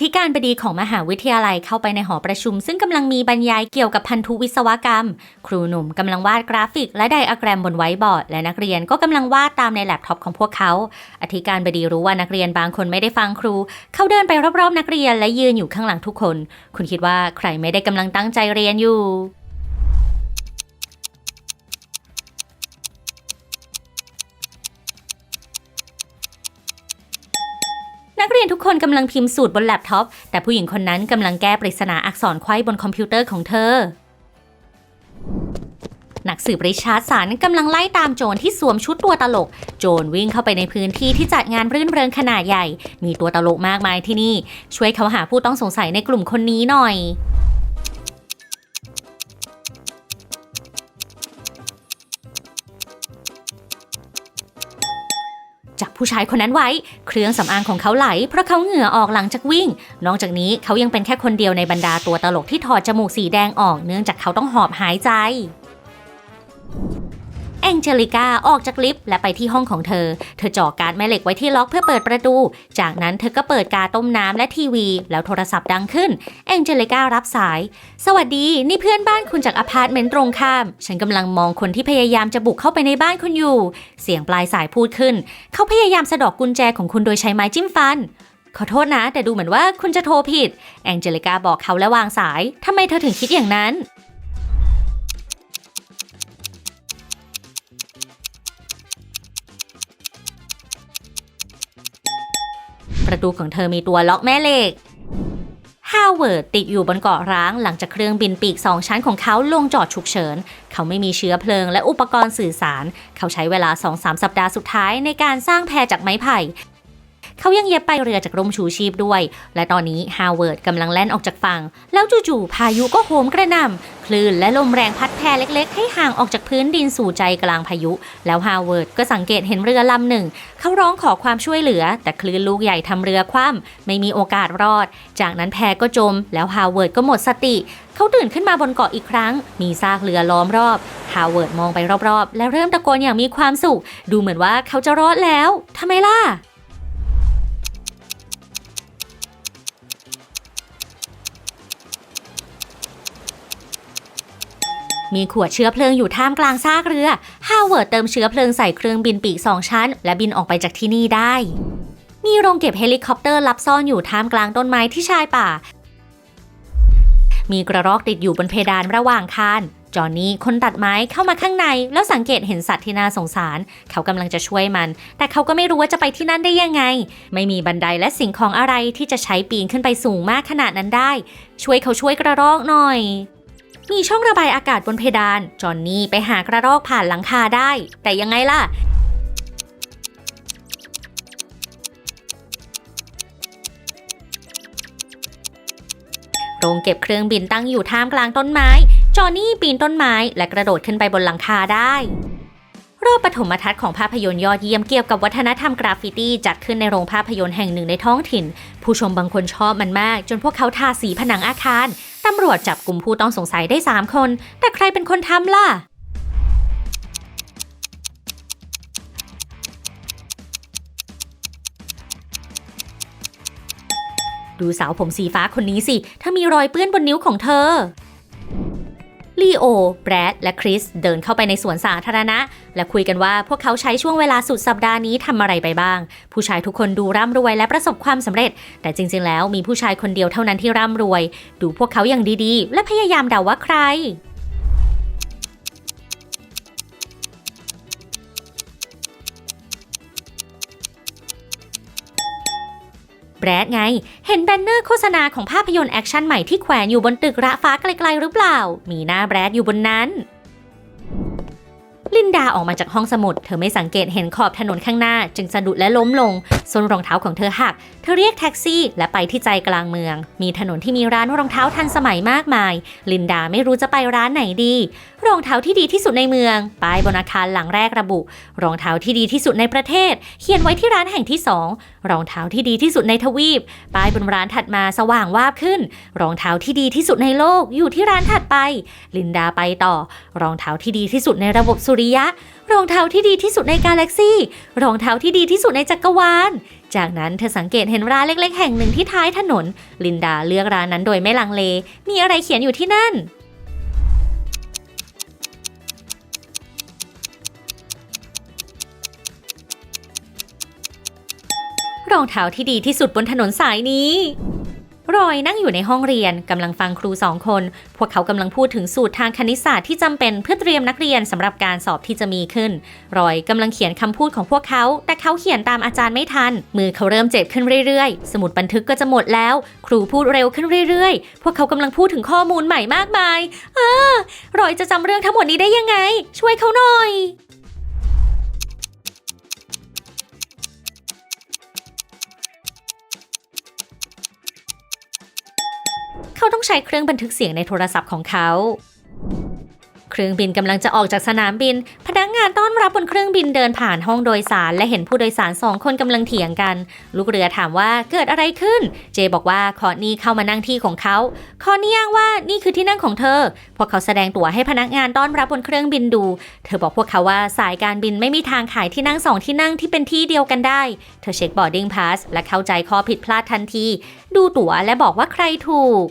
ธิการบดีของมหาวิทยาลัยเข้าไปในหอประชุม ซึ่งกำลังมีบรรยายเกี่ยวกับพันธุวิศวกรรม ครูหนุ่มกำลังวาดกราฟิก และไดอะแกรมบนไวท์บอร์ด และนักเรียนก็กำลังวาดตามในแล็ปท็อปของพวกเขา อธิการบดีรู้ว่านักเรียนบางคนไม่ได้ฟังครู เขาเดินไปรอบๆ นักเรียนและยืนอยู่ข้างหลังทุกคน คุณคิดว่าใครไม่ได้กำลังตั้งใจเรียนอยู่ เรียนทุกคนกำลังพิมพ์สูตรบนแล็ปท็อป แต่ผู้หญิงคนนั้นกำลังแก้ปริศนาอักษรไขว้บนคอมพิวเตอร์ของเธอ นักสืบริชาร์ดสันกำลังไล่ตามโจรที่สวมชุดตัวตลก โจรวิ่งเข้าไปในพื้นที่ที่จัดงานรื่นเริงขนาดใหญ่ มีตัวตลกมากมายที่นี่ ช่วยเขาหาผู้ต้องสงสัยในกลุ่มคนนี้หน่อย ผู้ชายคนนั้นไว้ เครื่องสำอางของเขาไหล เพราะเขาเหงื่อออกหลังจากวิ่ง นอกจากนี้เขายังเป็นแค่คนเดียวในบรรดาตัวตลกที่ถอดจมูกสีแดงออกเนื่องจากเขาต้องหอบหายใจ แองเจลิก้าออกจากลิฟต์และไปที่ห้องของเธอ เธอจ่อการแม่เหล็กไว้ที่ล็อกเพื่อเปิดประตู จากนั้นเธอก็เปิดกาต้มน้ำและทีวี แล้วโทรศัพท์ดังขึ้น แองเจลิก้ารับสาย สวัสดี นี่เพื่อนบ้านคุณจากอพาร์ตเมนต์ตรงข้าม ฉันกำลังมองคนที่พยายามจะบุกเข้าไปในบ้านคุณอยู่ เสียงปลายสายพูดขึ้น เขาพยายามสะดอกกุญแจของคุณโดยใช้ไม้จิ้มฟันขอโทษนะ แต่ดูเหมือนว่าคุณจะโทรผิด แองเจลิกาบอกเขาและวางสาย ทำไมเธอถึงคิดอย่างนั้น ประตูของเธอมีตัวล็อกแม่เหล็กฮาวเวิร์ดติดอยู่บนเกาะร้างหลังจากเครื่องบินปีกสองชั้นของเขาลงจอดฉุกเฉิน เขาไม่มีเชื้อเพลิงและอุปกรณ์สื่อสาร เขาใช้เวลา 2-3 สัปดาห์สุดท้ายในการสร้างแพจากไม้ไผ่ เขายังเย็บไปเรือจากร่มชูชีพด้วย และตอนนี้ฮาวเวิร์ดกำลังแล่นออกจากฝั่ง แล้วจู่ๆพายุก็โหมกระหน่ำคลื่นและลมแรงพัดแพเล็กๆ ให้ห่างออกจากพื้นดินสู่ใจกลางพายุ แล้วฮาวเวิร์ดก็สังเกตเห็นเรือลำหนึ่ง เขาร้องขอความช่วยเหลือ แต่คลื่นลูกใหญ่ทำเรือคว่ำไม่มีโอกาสรอด จากนั้นแพก็จม แล้วฮาวเวิร์ดก็หมดสติ เขาตื่นขึ้นมาบนเกาะอีกครั้ง มีซากเรือล้อมรอบฮาวเวิร์ดมองไปรอบๆ แล้วเริ่มตะโกนอย่างมีความสุข ดูเหมือนว่าเขาจะรอดแล้วทำไมล่ะ มีขวดเชื้อเพลิงอยู่ท่ามกลางซากเรือ ฮาวเวิร์ดเติมเชื้อเพลิงใส่เครื่องบินปีกสองชั้น และบินออกไปจากที่นี่ได้ มีโรงเก็บเฮลิคอปเตอร์ลับซ่อนอยู่ท่ามกลางต้นไม้ที่ชายป่า มีกระรอกติดอยู่บนเพดานระหว่างคาน จอห์นนี่คนตัดไม้เข้ามาข้างใน แล้วสังเกตเห็นสัตว์ที่น่าสงสาร เขากำลังจะช่วยมัน แต่เขาก็ไม่รู้ว่าจะไปที่นั่นได้ยังไง ไม่มีบันไดและสิ่งของอะไรที่จะใช้ปีนขึ้นไปสูงมากขนาดนั้นได้ ช่วยเขาช่วยกระรอกหน่อย มีช่องระบายอากาศบนเพดาน จอห์นนี่ไปหากระรอกผ่านหลังคาได้ แต่ยังไงล่ะโรงเก็บเครื่องบินตั้งอยู่ท่ามกลางต้นไม้ จอห์นนี่ปีนต้นไม้ และกระโดดขึ้นไปบนหลังคาได้ รอบปฐมทัศน์ของภาพยนตร์ยอดเยี่ยมเกี่ยวกับวัฒนธรรมกราฟฟิตี้จัดขึ้นในโรงภาพยนตร์แห่งหนึ่งในท้องถิ่น ผู้ชมบางคนชอบมันมาก จนพวกเขาทาสีผนังอาคารำรวจจับกลุ่มผู้ต้องสงสัยได้ 3 คน แต่ใครเป็นคนทำล่ะ ดูสาวผมสีฟ้าคนนี้สิ ถ้ามีรอยเปื้อนบนนิ้วของเธอ ลีโอ แบรด และคริสเดินเข้าไปในสวนสาธารณะ และคุยกันว่าพวกเขาใช้ช่วงเวลาสุดสัปดาห์นี้ทำอะไรไปบ้าง ผู้ชายทุกคนดูร่ำรวยและประสบความสำเร็จ แต่จริงๆ แล้วมีผู้ชายคนเดียวเท่านั้นที่ร่ำรวย ดูพวกเขาอย่างดีๆ และพยายามเดาว่าใคร แบรดไง เห็นแบนเนอร์โฆษณาของภาพยนตร์แอคชั่นใหม่ที่แขวนอยู่บนตึกระฟ้าไกลๆหรือเปล่า มีหน้าแบรดอยู่บนนั้น ดาออกมาจากห้องสมุด เธอไม่สังเกตเห็นขอบถนนข้างหน้า จึงสะดุดและล้มลงส้นรองเท้าของเธอหัก เธอเรียกแท็กซี่ และไปที่ใจกลางเมือง มีถนนที่มีร้านรองเท้าทันสมัยมากมาย ลินดาไม่รู้จะไปร้านไหนดี รองเท้าที่ดีที่สุดในเมือง ป้ายบนอาคารหลังแรกระบุ รองเท้าที่ดีที่สุดในประเทศ เขียนไว้ที่ร้านแห่งที่สองรองเท้าที่ดีที่สุดในทวีป ป้ายบนร้านถัดมาสว่างวาบขึ้น รองเท้าที่ดีที่สุดในโลกอยู่ที่ร้านถัดไป ลินดาไปต่อ รองเท้าที่ดีที่สุดในระบบสุริยะรองเท้าที่ดีที่สุดในกาแล็กซี่ รองเท้าที่ดีที่สุดในจักรวาล จากนั้นเธอสังเกตเห็นร้านเล็ก ๆ แห่งหนึ่งที่ท้ายถนน ลินดาเลือกร้านนั้นโดยไม่ลังเล มีอะไรเขียนอยู่ที่นั่น รองเท้าที่ดีที่สุดบนถนนสายนี้ รอยนั่งอยู่ในห้องเรียนกำลังฟังครูสองคน พวกเขากำลังพูดถึงสูตรทางคณิตศาสตร์ที่จำเป็นเพื่อเตรียมนักเรียนสำหรับการสอบที่จะมีขึ้น รอยกำลังเขียนคำพูดของพวกเขา แต่เขาเขียนตามอาจารย์ไม่ทัน มือเขาเริ่มเจ็บขึ้นเรื่อยๆ สมุดบันทึกก็จะหมดแล้ว ครูพูดเร็วขึ้นเรื่อยๆ พวกเขากำลังพูดถึงข้อมูลใหม่มากมายอารอยจะจำเรื่องทั้งหมดนี้ได้ยังไง ช่วยเขาหน่อย เขาต้องใช้เครื่องบันทึกเสียงในโทรศัพท์ของเขา เครื่องบินกำลังจะออกจากสนามบิน พนักงานต้อนรับบนเครื่องบินเดินผ่านห้องโดยสาร และเห็นผู้โดยสารสองคนกำลังเถียงกัน ลูกเรือถามว่าเกิดอะไรขึ้น เจบอกว่าคอนี่เข้ามานั่งที่ของเขาคอนี่อ้างว่านี่คือที่นั่งของเธอ พวกเขาแสดงตั๋วให้พนักงานต้อนรับบนเครื่องบินดู เธอบอกพวกเขาว่าสายการบินไม่มีทางขายที่นั่งสองที่นั่งที่เป็นที่เดียวกันได้ เธอเช็คบอร์ดิ้งพาสและเข้าใจข้อผิดพลาดทันที ดูตั๋วและบอกว่าใครถูก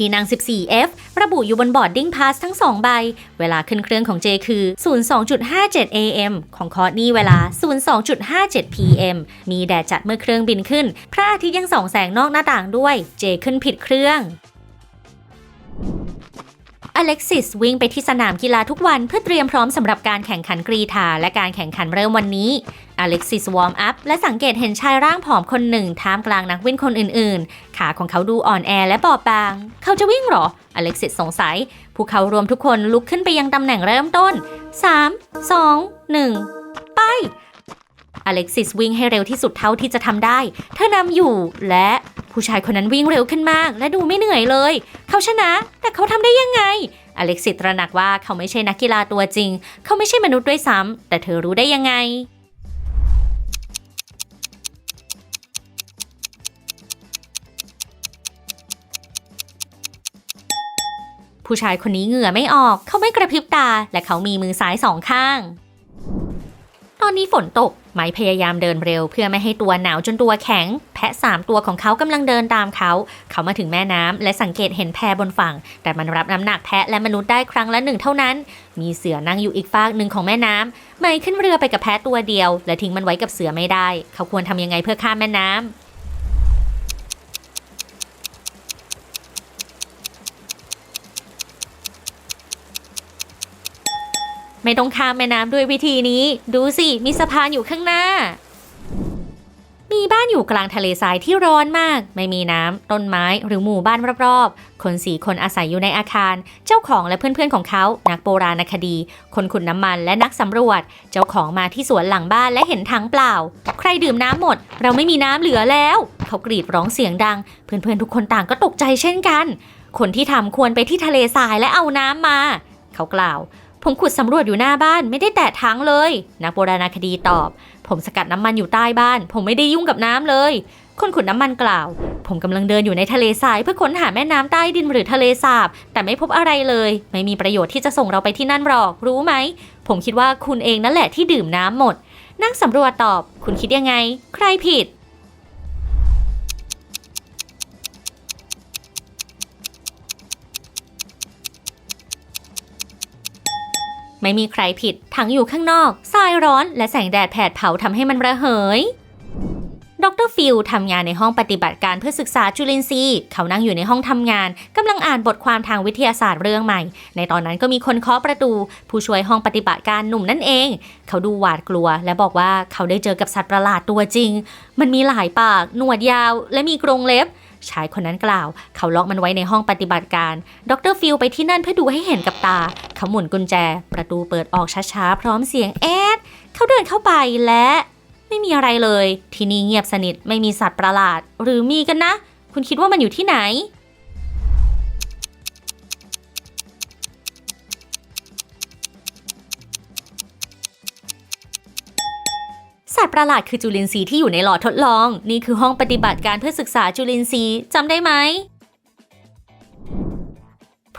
ที่นั่ง 14F ระบุอยู่บนบอร์ดดิ้งพาสทั้ง 2 ใบ เวลาขึ้นเครื่องของ J คือ 02.57 AM ของคอร์นี่เวลา 02.57 PM มีแดดจัดเมื่อเครื่องบินขึ้น พระอาทิตย์ยังส่องแสงนอกหน้าต่างด้วย J ขึ้นผิดเครื่องอเล็กซิสวิ่งไปที่สนามกีฬาทุกวันเพื่อเตรียมพร้อมสำหรับการแข่งขันกรีธาและการแข่งขันเริ่มวันนี้ อเล็กซิสวอร์มอัพและสังเกตเห็นชายร่างผอมคนหนึ่งท่ามกลางนักวิ่งคนอื่นๆ ขาของเขาดูอ่อนแอและบอบบาง เขาจะวิ่งเหรอ อเล็กซิสสงสัย พวกเขารวมทุกคนลุกขึ้นไปยังตำแหน่งเริ่มต้น 3 2 1 ไป อเล็กซิสวิ่งให้เร็วที่สุดเท่าที่จะทำได้ เธอนำอยู่และผู้ชายคนนั้นวิ่งเร็วขึ้นมาก และดูไม่เหนื่อยเลย เขาชนะ แต่เขาทำได้ยังไง อเล็กซิสตระหนักว่าเขาไม่ใช่นักกีฬาตัวจริง เขาไม่ใช่มนุษย์ด้วยซ้ำแต่เธอรู้ได้ยังไง ผู้ชายคนนี้เหงื่อไม่ออก เขาไม่กระพริบตา และเขามีมือซ้ายสองข้าง ตอนนี้ฝนตก ไม้พยายามเดินเร็ว เพื่อไม่ให้ตัวหนาวจนตัวแข็ง แพะสามตัวของเขากำลังเดินตามเขา เขามาถึงแม่น้ำและสังเกตเห็นแพบนฝั่ง แต่มันรับน้ำหนักแพะและมนุษย์ได้ครั้งละหนึ่งเท่านั้น มีเสือนั่งอยู่อีกฟากหนึ่งของแม่น้ำไม้ขึ้นเรือไปกับแพะตัวเดียว และทิ้งมันไว้กับเสือไม่ได้ เขาควรทำยังไงเพื่อข้ามแม่น้ำ ไม่ต้องข้ามแม่น้ำด้วยวิธีนี้ ดูสิ มีสะพานอยู่ข้างหน้า มีบ้านอยู่กลางทะเลทรายที่ร้อนมาก ไม่มีน้ำต้นไม้หรือหมู่บ้านรอบๆ คนสี่คนอาศัยอยู่ในอาคาร เจ้าของและเพื่อนๆของเขา นักโบราณคดี คนขุดน้ำมันและนักสำรวจ เจ้าของมาที่สวนหลังบ้านและเห็นถังเปล่า ใครดื่มน้ำหมด เราไม่มีน้ำเหลือแล้ว เขากรีดร้องเสียงดัง เพื่อนๆทุกคนต่างก็ตกใจเช่นกัน คนที่ทำควรไปที่ทะเลทรายและเอาน้ำมา เขากล่าว ผมขุดสำรวจอยู่หน้าบ้านไม่ได้แตะถังเลย นักโบราณคดีตอบ ผมสกัดน้ำมันอยู่ใต้บ้าน ผมไม่ได้ยุ่งกับน้ำเลย คนขุดน้ำมันกล่าว ผมกำลังเดินอยู่ในทะเลทรายเพื่อค้นหาแม่น้ำใต้ดินหรือทะเลสาบ แต่ไม่พบอะไรเลย ไม่มีประโยชน์ที่จะส่งเราไปที่นั่นหรอก รู้ไหม ผมคิดว่าคุณเองนั่นแหละที่ดื่มน้ำหมด นักสำรวจตอบ คุณคิดยังไง ใครผิด ไม่มีใครผิดถังอยู่ข้างนอกทรายร้อนและแสงแดดแผดเผาทำให้มันระเหยดรฟิลทำงานในห้องปฏิบัติการเพื่อศึกษาจุลินทรีย์ เขานั่งอยู่ในห้องทำงานกำลังอ่านบทความทางวิทยาศาสตร์เรื่องใหม่ ในตอนนั้นก็มีคนเคาะประตู ผู้ช่วยห้องปฏิบัติการหนุ่มนั่นเอง เขาดูหวาดกลัว และบอกว่าเขาได้เจอกับสัตว์ประหลาดตัวจริง มันมีหลายปาก หนวดยาว และมีกรงเล็บ ชายคนนั้นกล่าว เขาล็อกมันไว้ในห้องปฏิบัติการ ดรฟิลไปที่นั่นเพื่อดูให้เห็นกับตา เขาหมุนกุญแจ ประตูเปิดออกช้าๆ พร้อมเสียงแอด เขาเดินเข้าไปและ ไม่มีอะไรเลย ที่นี่เงียบสนิท ไม่มีสัตว์ประหลาด หรือมีกันนะ คุณคิดว่ามันอยู่ที่ไหน ตว์ประหลาดคือจุลินทรีย์ที่อยู่ในหลอดทดลอง นี่คือห้องปฏิบัติการเพื่อศึกษาจุลินทรีย์จำได้ไหม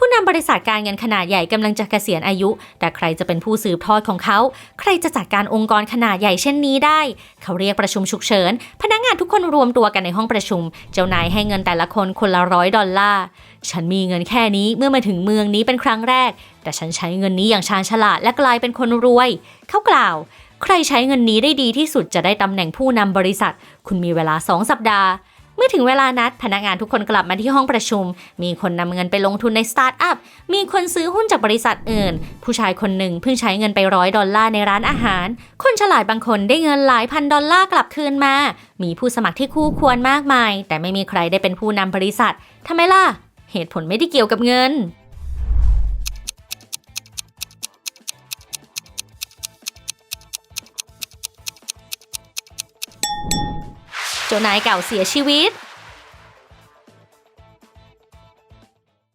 ผู้นำบริษัทการเงินขนาดใหญ่กำลังจะเกษียณอายุ แต่ใครจะเป็นผู้สืบทอดของเขา ใครจะจัดการองค์กรขนาดใหญ่เช่นนี้ได้ เขาเรียกประชุมฉุกเฉิน พนักงานทุกคนรวมตัวกันในห้องประชุม เจ้านายให้เงินแต่ละคนคนละร้อยดอลลาร์ฉันมีเงินแค่นี้เมื่อมาถึงเมืองนี้เป็นครั้งแรก แต่ฉันใช้เงินนี้อย่างชาญฉลาดและกลายเป็นคนรวย เขากล่าว ใครใช้เงินนี้ได้ดีที่สุดจะได้ตำแหน่งผู้นำบริษัท คุณมีเวลา 2 สัปดาห์ เมื่อถึงเวลานัดพนักงานทุกคนกลับมาที่ห้องประชุม มีคนนำเงินไปลงทุนในสตาร์ทอัพ มีคนซื้อหุ้นจากบริษัทอื่น ผู้ชายคนหนึ่งเพิ่งใช้เงินไปร้อยดอลลาร์ในร้านอาหาร คนฉลาดบางคนได้เงินหลายพันดอลลาร์กลับคืนมา มีผู้สมัครที่คู่ควรมากมาย แต่ไม่มีใครได้เป็นผู้นำบริษัททำไมล่ะ เหตุผลไม่ได้เกี่ยวกับเงิน จ้านายเก่าเสียชีวิต